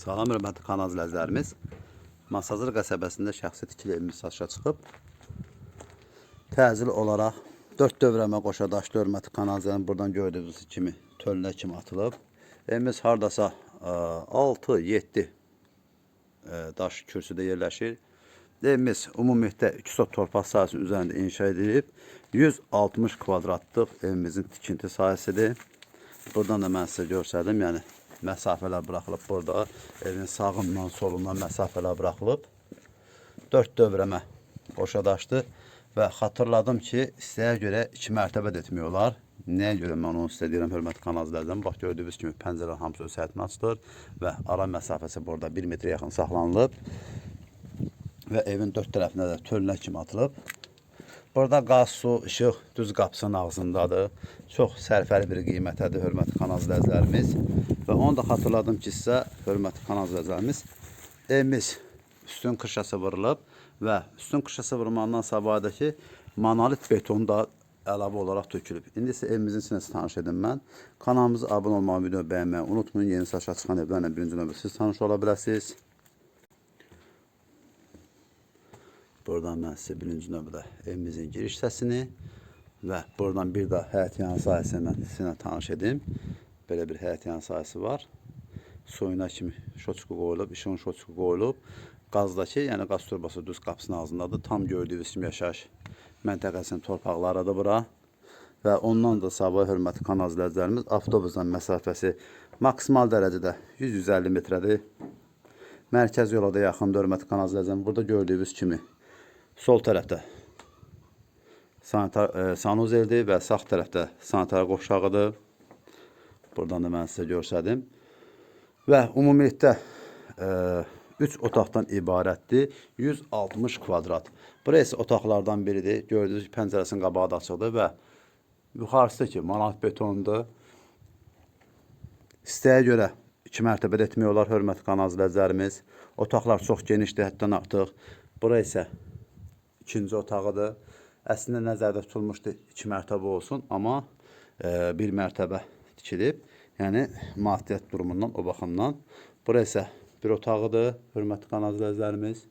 Salam hörmətli kanal izləyicilərimiz. Masazır qəsəbəsində şəxsi tikili evimiz satışa çıxıb. Təcil olaraq 4 dövrəmə qoşa daşlı hörmətli kanal izləyicilərimiz buradan gördüyünüz kimi tölünə kimi atılıb. Evimiz hardasa 6-7 daş kürsüdə yerləşir. Evimiz ümumilikdə 2 sot torpaq sahəsinin üzərində inşa edilib. 160 kvadratlıq evimizin tikinti sahəsidir. Buradan da mən sizə göstərdim. Yəni məsafələr buraxılıb burada. Evin sağından, solundan məsafələr buraxılıb. 4 dövrəmə qoşa daşdı və xatırladım ki, istəyə görə 2 mərtəbə də etmək olar. Nəyə görə onu sizə deyirəm, hörmətli kanal izləyicilər? Bax gördüyünüz kimi pəncərənin hamısı öz həyətini açılır və ara məsafəsi burada 1 metrə yaxın saxlanılıb və evin dörd tərəfinə də tölünə kimi atılıb. Burada qaz, su, işıq düz qapısının ağzındadır. Çox sərfəli bir qiymətədir, hörmətli kanal izləyicilərimiz. Və onu da xatırladım ki, sizə, hörmətli kanal izləyicilərimiz, evimiz üstün qışası vurulub və üstün qışası vurmandan sabahadakı monolit betonu da əlavə olaraq tökülüb. İndi isə evimizin sinəsi tanış edim mən. Kanalımıza abunə olmağı, video bəyənməyi unutmayın. Yeni saçlar çıxan evlərlə birinci növbə siz tanış ola biləsiniz. Buradan mən sizə birinci növbədə evimizin giriş hissəsini və buradan bir də həyət yanı sahəsini mən sizinlə tanış edim. Belə bir həyət yanı sahəsi var. Soyuna kimi şoçku qoyulub, işığın şoçku qoyulub. Qazdakı, yəni qaz turbası düz qapısının ağzındadır. Tam gördüyünüz kimi yaşayış məntəqəsinin torpaqlarıdır bura. Və ondan da sabah hörmətli kanal izləyicilərimiz avtobusdan məsafəsi maksimal dərəcədə 100-150 metrədir. Mərkəz yola da yaxındır hörmətli kanal izləyicilərimiz. Burada gördüyünüz kimi sol tərəfdə sanitar e, sanuzeldir və sağ tərəfdə sanitar qovşağıdır. Buradan da mən sizə göstərdim. Və ümumilikdə 3 otaqdan ibarətdir. 160 kvadrat. Bura isə otaqlardan biridir. Gördüyünüz kimi pəncərəsinin qabağı da açıqdır və yuxarısı ki, manat betondur. İstəyə görə iki mərtəbədə etmək olar, hörmətli kanal izləyicilərimiz. Otaqlar çox genişdir, həddən artıq. Bura isə ikinci otağıdır. Əslində nəzərdə tutulmuşdu iki mərtəbə olsun, amma e, bir mərtəbə tikilib. Yəni maddiyyat durumundan, o baxımdan. Bura isə bir otağıdır, hörmətli kanal izləyicilərimiz.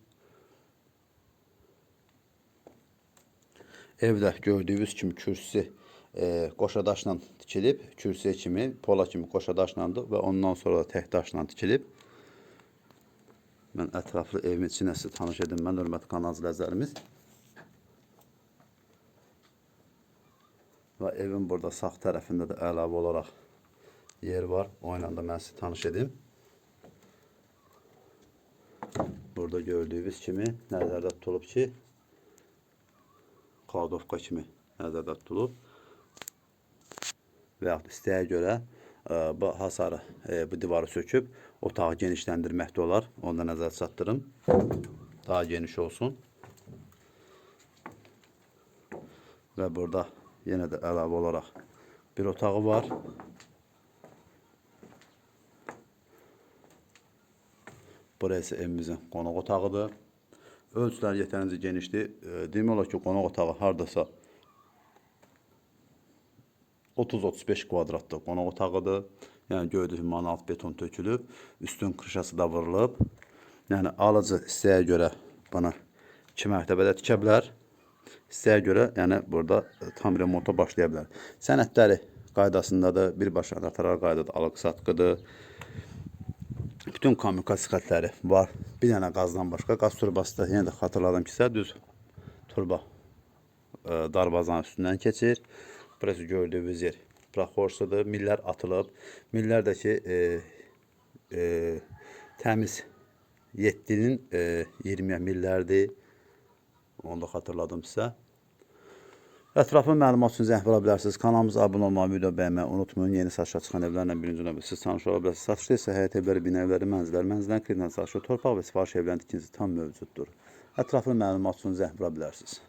Evdə gördüyünüz kimi kürsüsü e, qoşa daşla tikilib, kürsüyə kimi, pola kimi qoşa daşlandı və ondan sonra da tək daşla tikilib. Mən ətraflı evimin içinə sizə tanış edim, mən hörmətli kanal Və evin burada sağ tərəfində də əlavə olaraq yer var. O ilə də mən sizə tanış edim. Burada gördüyünüz kimi nəzərdə tutulub ki, kladovka kimi nəzərdə tutulub. Və yaxud istəyə görə ə, bu hasarı, ə, bu divarı söküb otağı genişləndirmək də olar. Onu da nəzərə çatdırım. Daha geniş olsun. Və burada yenə də əlavə olaraq bir otağı var. Burası evimizin qonaq otağıdır. Ölçülər yetərincə genişdir. E, demək olar ki, qonaq otağı hardasa 30-35 kvadratlı qonaq otağıdır. Yəni gördüyünüz manalt beton tökülüb, üstün krişası da vurulub. Yəni alıcı istəyə görə bana 2 mərtəbədə tikə. İstəyə görə, yəni burada e, tam remonta başlaya bilər. Sənədləri qaydasındadır, birbaşa notarial qaydada alıq-satqıdır. Bütün kommunikasiya xətləri var. Bir dənə qazdan başqa qaz turbası da yenə də xatırladım ki, sizə düz turba e, darvazanın üstündən keçir. Burası gördüyünüz yer proxorsudur. Millər atılıb. Millər də ki e, e, təmiz 7-nin e, 20-yə millərdir. Onu da xatırladım sizə. Ətraflı məlumat üçün zəng vura bilərsiniz. Kanalımıza abunə olmağı, video bəyənməyi unutmayın. Yeni satışa çıxan evlərlə birinci növbə siz tanış ola bilərsiniz. Satışda isə həyət evləri, bina evləri, mənzillər, mənzillərin kreditlə satışda torpaq və sifariş evlərinin tikintisi tam mövcuddur. Ətraflı məlumat üçün zəng vura bilərsiniz.